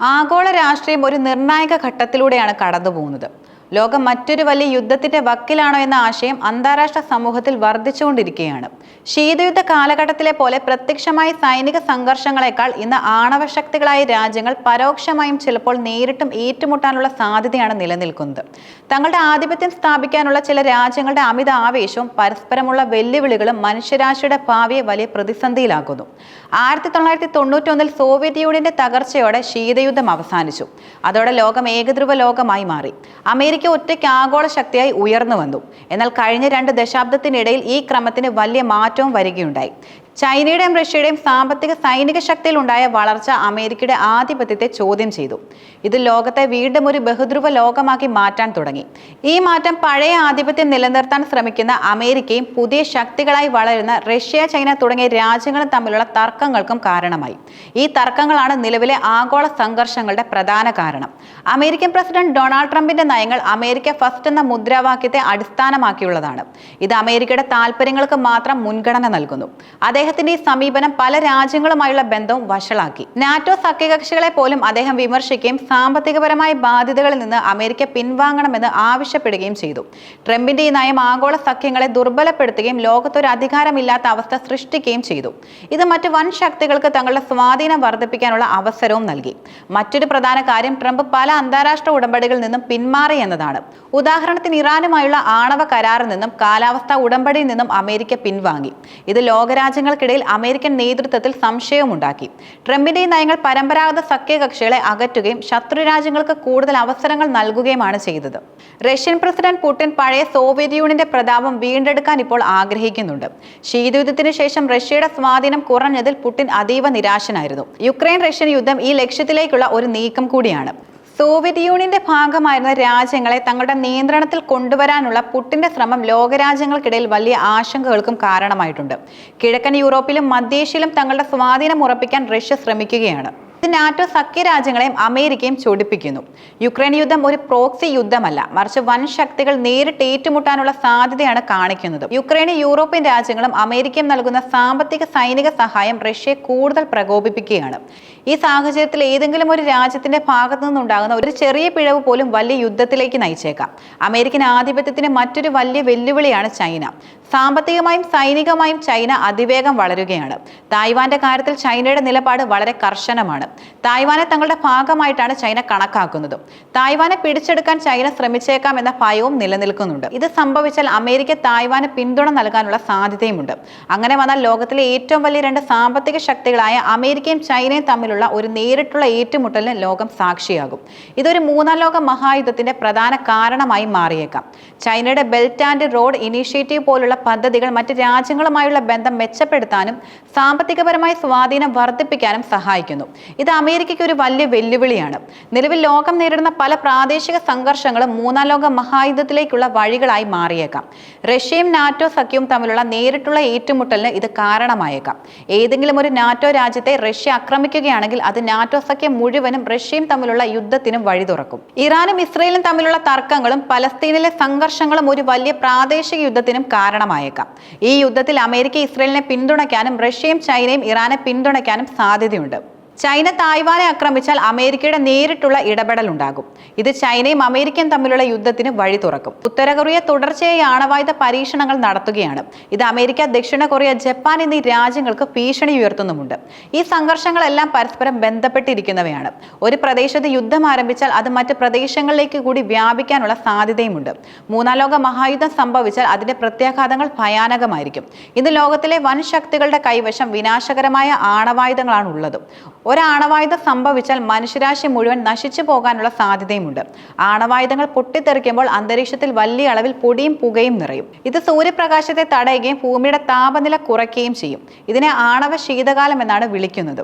ആഗോള രാഷ്ട്രീയം ഒരു നിർണായക ഘട്ടത്തിലൂടെയാണ് കടന്നുപോകുന്നത്. ലോകം മറ്റൊരു വലിയ യുദ്ധത്തിന്റെ വക്കിലാണോ എന്ന ആശയം അന്താരാഷ്ട്ര സമൂഹത്തിൽ വർദ്ധിച്ചുകൊണ്ടിരിക്കുകയാണ്. ശീതയുദ്ധ കാലഘട്ടത്തിലെ പോലെ പ്രത്യക്ഷമായി സൈനിക സംഘർഷങ്ങളെക്കാൾ ഇന്ന് ആണവശക്തികളായ രാജ്യങ്ങൾ പരോക്ഷമായും ചിലപ്പോൾ നേരിട്ടും ഏറ്റുമുട്ടാനുള്ള സാധ്യതയാണ് നിലനിൽക്കുന്നത്. തങ്ങളുടെ ആധിപത്യം സ്ഥാപിക്കാനുള്ള ചില രാജ്യങ്ങളുടെ അമിത ആവേശവും പരസ്പരമുള്ള വെല്ലുവിളികളും മനുഷ്യരാശിയുടെ ഭാവിയെ വലിയ പ്രതിസന്ധിയിലാക്കുന്നു. ആയിരത്തി തൊള്ളായിരത്തി തൊണ്ണൂറ്റൊന്നിൽ സോവിയറ്റ് യൂണിയന്റെ തകർച്ചയോടെ ശീതയുദ്ധം അവസാനിച്ചു. അതോടെ ലോകം ഏകധ്രുവ ലോകമായി മാറി. അമേരിക്ക ഒറ്റയ്ക്ക് ആഗോള ശക്തിയായി ഉയർന്നു വന്നു. എന്നാൽ കഴിഞ്ഞ രണ്ട് ദശാബ്ദത്തിനിടയിൽ ഈ ക്രമത്തിന് വലിയ മാറ്റവും വരികയുണ്ടായി. ചൈനയുടെയും റഷ്യയുടെയും സാമ്പത്തിക സൈനിക ശക്തിയിൽ ഉണ്ടായ വളർച്ച അമേരിക്കയുടെ ആധിപത്യത്തെ ചോദ്യം ചെയ്തു. ഇത് ലോകത്തെ വീണ്ടും ഒരു ബഹുധ്രുവ ലോകമാക്കി മാറ്റാൻ തുടങ്ങി. ഈ മാറ്റം പഴയ ആധിപത്യം നിലനിർത്താൻ ശ്രമിക്കുന്ന അമേരിക്കയും പുതിയ ശക്തികളായി വളരുന്ന റഷ്യ ചൈന തുടങ്ങിയ രാജ്യങ്ങളും തമ്മിലുള്ള തർക്കങ്ങൾക്കും കാരണമായി. ഈ തർക്കങ്ങളാണ് നിലവിലെ ആഗോള സംഘർഷങ്ങളുടെ പ്രധാന കാരണം. അമേരിക്കൻ പ്രസിഡന്റ് ഡൊണാൾഡ് ട്രംപിന്റെ നയങ്ങൾ അമേരിക്ക ഫസ്റ്റ് എന്ന മുദ്രാവാക്യത്തെ അടിസ്ഥാനമാക്കിയുള്ളതാണ്. ഇത് അമേരിക്കയുടെ താല്പര്യങ്ങൾക്ക് മാത്രം മുൻഗണന നൽകുന്നു. അദ്ദേഹത്തിന്റെ ഈ സമീപനം പല രാജ്യങ്ങളുമായുള്ള ബന്ധവും വഷളാക്കി. നാറ്റോ സഖ്യകക്ഷികളെ പോലും അദ്ദേഹം വിമർശിക്കുകയും സാമ്പത്തികപരമായ ബാധ്യതകളിൽ നിന്ന് അമേരിക്ക പിൻവാങ്ങണമെന്ന് ആവശ്യപ്പെടുകയും ചെയ്തു. ട്രംപിന്റെ ഈ നയം ആഗോള സഖ്യങ്ങളെ ദുർബലപ്പെടുത്തുകയും ലോകത്തൊരു അധികാരമില്ലാത്ത അവസ്ഥ സൃഷ്ടിക്കുകയും ചെയ്തു. ഇത് മറ്റ് വൻ ശക്തികൾക്ക് തങ്ങളുടെ സ്വാധീനം വർദ്ധിപ്പിക്കാനുള്ള അവസരവും നൽകി. മറ്റൊരു പ്രധാന കാര്യം ട്രംപ് പല അന്താരാഷ്ട്ര ഉടമ്പടികളിൽ നിന്നും പിന്മാറി എന്നതാണ്. ഉദാഹരണത്തിന് ഇറാനുമായുള്ള ആണവ കരാറിൽ നിന്നും കാലാവസ്ഥാ ഉടമ്പടിയിൽ നിന്നും അമേരിക്ക പിൻവാങ്ങി. ഇത് ലോകരാജ്യങ്ങൾക്കിടയിൽ അമേരിക്കൻ നേതൃത്വത്തിൽ സംശയമുണ്ടാക്കി. ട്രംപിന്റെ ഈ നയങ്ങൾ പരമ്പരാഗത സഖ്യകക്ഷികളെ അകറ്റുകയും ശത്രു രാജ്യങ്ങൾക്ക് കൂടുതൽ അവസരങ്ങൾ നൽകുകയുമാണ് ചെയ്തത്. റഷ്യൻ പ്രസിഡന്റ് പുടിൻ പഴയ സോവിയറ്റ് യൂണിയന്റെ പ്രതാപം വീണ്ടെടുക്കാൻ ഇപ്പോൾ ആഗ്രഹിക്കുന്നുണ്ട്. ശീതയുദ്ധത്തിന് ശേഷം റഷ്യയുടെ സ്വാധീനം കുറഞ്ഞതിൽ പുടിൻ അതീവ നിരാശനായിരുന്നു. യുക്രൈൻ റഷ്യൻ യുദ്ധം ഈ ലക്ഷ്യത്തിലേക്കുള്ള ഒരു നീക്കം കൂടിയാണ്. സോവിയറ്റ് യൂണിയന്റെ ഭാഗമായിരുന്ന രാജ്യങ്ങളെ തങ്ങളുടെ നിയന്ത്രണത്തിൽ കൊണ്ടുവരാനുള്ള പുട്ടിന്റെ ശ്രമം ലോകരാജ്യങ്ങൾക്കിടയിൽ വലിയ ആശങ്കകൾക്കും കാരണമായിട്ടുണ്ട്. കിഴക്കൻ യൂറോപ്പിലും മധ്യേഷ്യയിലും തങ്ങളുടെ സ്വാധീനം ഉറപ്പിക്കാൻ റഷ്യ ശ്രമിക്കുകയാണ്. ഇത് നാറ്റോ സഖ്യരാജ്യങ്ങളെയും അമേരിക്കയും ചൊടിപ്പിക്കുന്നു. യുക്രൈൻ യുദ്ധം ഒരു പ്രോക്സി യുദ്ധമല്ല. മറിച്ച് വൻ ശക്തികൾ നേരിട്ട് ഏറ്റുമുട്ടാനുള്ള സാധ്യതയാണ് കാണിക്കുന്നത്. യുക്രൈന് യൂറോപ്യൻ രാജ്യങ്ങളും അമേരിക്കയും നൽകുന്ന സാമ്പത്തിക സൈനിക സഹായം റഷ്യയെ കൂടുതൽ പ്രകോപിപ്പിക്കുകയാണ്. ഈ സാഹചര്യത്തിൽ ഏതെങ്കിലും ഒരു രാജ്യത്തിന്റെ ഭാഗത്തു നിന്നുണ്ടാകുന്ന ഒരു ചെറിയ പിഴവ് പോലും വലിയ യുദ്ധത്തിലേക്ക് നയിച്ചേക്കാം. അമേരിക്കൻ ആധിപത്യത്തിന് മറ്റൊരു വലിയ വെല്ലുവിളിയാണ് ചൈന. സാമ്പത്തികമായും സൈനികമായും ചൈന അതിവേഗം വളരുകയാണ്. തായ്വാന്റെ കാര്യത്തിൽ ചൈനയുടെ നിലപാട് വളരെ കർശനമാണ്. തായ്വാനെ തങ്ങളുടെ ഭാഗമായിട്ടാണ് ചൈന കണക്കാക്കുന്നത്. തായ്വാനെ പിടിച്ചെടുക്കാൻ ചൈന ശ്രമിച്ചേക്കാം എന്ന ഭയവും നിലനിൽക്കുന്നുണ്ട്. ഇത് സംഭവിച്ചാൽ അമേരിക്ക തായ്വാന് പിന്തുണ നൽകാനുള്ള സാധ്യതയുമുണ്ട്. അങ്ങനെ വന്നാൽ ലോകത്തിലെ ഏറ്റവും വലിയ രണ്ട് സാമ്പത്തിക ശക്തികളായ അമേരിക്കയും ചൈനയും തമ്മിലുള്ള ഒരു നേരിട്ടുള്ള ഏറ്റുമുട്ടലിന് ലോകം സാക്ഷിയാകും. ഇതൊരു മൂന്നാം ലോക മഹായുദ്ധത്തിന്റെ പ്രധാന കാരണമായി മാറിയേക്കാം. ചൈനയുടെ ബെൽറ്റ് ആൻഡ് റോഡ് ഇനീഷ്യേറ്റീവ് പോലുള്ള പദ്ധതികൾ മറ്റ് രാജ്യങ്ങളുമായുള്ള ബന്ധം മെച്ചപ്പെടുത്താനും സാമ്പത്തികപരമായ സ്വാധീനം വർദ്ധിപ്പിക്കാനും സഹായിക്കുന്നു. ഇത് അമേരിക്കയ്ക്ക് ഒരു വലിയ വെല്ലുവിളിയാണ്. നിലവിൽ ലോകം നേരിടുന്ന പല പ്രാദേശിക സംഘർഷങ്ങളും മൂന്നാം ലോക മഹായുദ്ധത്തിലേക്കുള്ള വഴികളായി മാറിയേക്കാം. റഷ്യയും നാറ്റോ സഖ്യവും തമ്മിലുള്ള നേരിട്ടുള്ള ഏറ്റുമുട്ടലിന് ഇത് കാരണമായേക്കാം. ഏതെങ്കിലും ഒരു നാറ്റോ രാജ്യത്തെ റഷ്യ ആക്രമിക്കുകയാണെങ്കിൽ അത് നാറ്റോ സഖ്യം മുഴുവനും റഷ്യയും തമ്മിലുള്ള യുദ്ധത്തിനും വഴി തുറക്കും. ഇറാനും ഇസ്രയേലും തമ്മിലുള്ള തർക്കങ്ങളും പലസ്തീനിലെ സംഘർഷങ്ങളും ഒരു വലിയ പ്രാദേശിക യുദ്ധത്തിനും കാരണമായേക്കാം ഈ യുദ്ധത്തിൽ അമേരിക്ക ഇസ്രയേലിനെ പിന്തുണയ്ക്കാനും റഷ്യയും ചൈനയും ഇറാനെ പിന്തുണയ്ക്കാനും സാധ്യതയുണ്ട്. ചൈന തായ്വാനെ ആക്രമിച്ചാൽ അമേരിക്കയുടെ നേരിട്ടുള്ള ഇടപെടൽ ഉണ്ടാകും ഇത് ചൈനയും അമേരിക്കയും തമ്മിലുള്ള യുദ്ധത്തിന് വഴി തുറക്കും. ഉത്തര കൊറിയ തുടർച്ചയായി ആണവായുധ പരീക്ഷണങ്ങൾ നടത്തുകയാണ്. ഇത് അമേരിക്ക ദക്ഷിണ കൊറിയ ജപ്പാൻ എന്നീ രാജ്യങ്ങൾക്ക് ഭീഷണി ഉയർത്തുന്നുമുണ്ട്. ഈ സംഘർഷങ്ങളെല്ലാം പരസ്പരം ബന്ധപ്പെട്ടിരിക്കുന്നവയാണ്. ഒരു പ്രദേശത്ത് യുദ്ധം ആരംഭിച്ചാൽ അത് മറ്റ് പ്രദേശങ്ങളിലേക്ക് കൂടി വ്യാപിക്കാനുള്ള സാധ്യതയുമുണ്ട്. മൂന്നാം ലോക മഹായുദ്ധം സംഭവിച്ചാൽ അതിന്റെ പ്രത്യാഘാതങ്ങൾ ഭയാനകമായിരിക്കും. ഇന്ന് ലോകത്തിലെ വൻ ശക്തികളുടെ കൈവശം വിനാശകരമായ ആണവായുധങ്ങളാണ് ഉള്ളത് ഒരാണവായുധം സംഭവിച്ചാൽ മനുഷ്യരാശി മുഴുവൻ നശിച്ചു പോകാനുള്ള സാധ്യതയുമുണ്ട്. ആണവായുധങ്ങൾ പൊട്ടിത്തെറിക്കുമ്പോൾ അന്തരീക്ഷത്തിൽ വലിയ അളവിൽ പൊടിയും പുകയും നിറയും. ഇത് സൂര്യപ്രകാശത്തെ തടയുകയും ഭൂമിയുടെ താപനില കുറയ്ക്കുകയും ചെയ്യും. ഇതിനെ ആണവ ശീതകാലം എന്നാണ് വിളിക്കുന്നത്.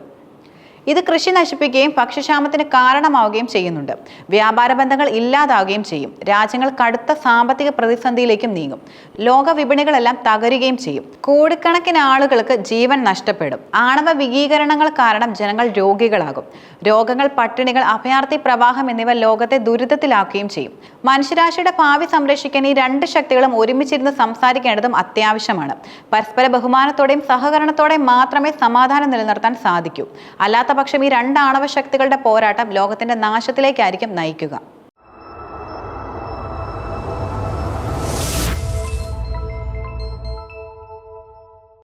ഇത് കൃഷി നശിപ്പിക്കുകയും ഭക്ഷ്യക്ഷാമത്തിന് കാരണമാവുകയും ചെയ്യുന്നുണ്ട്. വ്യാപാര ബന്ധങ്ങൾ ഇല്ലാതാവുകയും ചെയ്യും. രാജ്യങ്ങൾ കടുത്ത സാമ്പത്തിക പ്രതിസന്ധിയിലേക്കും നീങ്ങും. ലോക വിപണികളെല്ലാം തകരുകയും ചെയ്യും. കോടിക്കണക്കിന് ആളുകൾക്ക് ജീവൻ നഷ്ടപ്പെടും. ആണവ വികീകരണങ്ങൾ കാരണം ജനങ്ങൾ രോഗികളാകും. രോഗങ്ങൾ പട്ടിണികൾ അഭയാർത്ഥി പ്രവാഹം എന്നിവ ലോകത്തെ ദുരിതത്തിലാക്കുകയും ചെയ്യും. മനുഷ്യരാശിയുടെ ഭാവി സംരക്ഷിക്കാൻ ഈ രണ്ട് ശക്തികളും ഒരുമിച്ചിരുന്ന് സംസാരിക്കേണ്ടതും അത്യാവശ്യമാണ്. പരസ്പര ബഹുമാനത്തോടെയും സഹകരണത്തോടെയും മാത്രമേ സമാധാനം നിലനിർത്താൻ സാധിക്കൂ. അല്ലാത്ത പക്ഷം ഈ രണ്ട് ആണവ ശക്തികളുടെ പോരാട്ടം ലോകത്തിന്റെ നാശത്തിലേക്കായിരിക്കും നയിക്കുക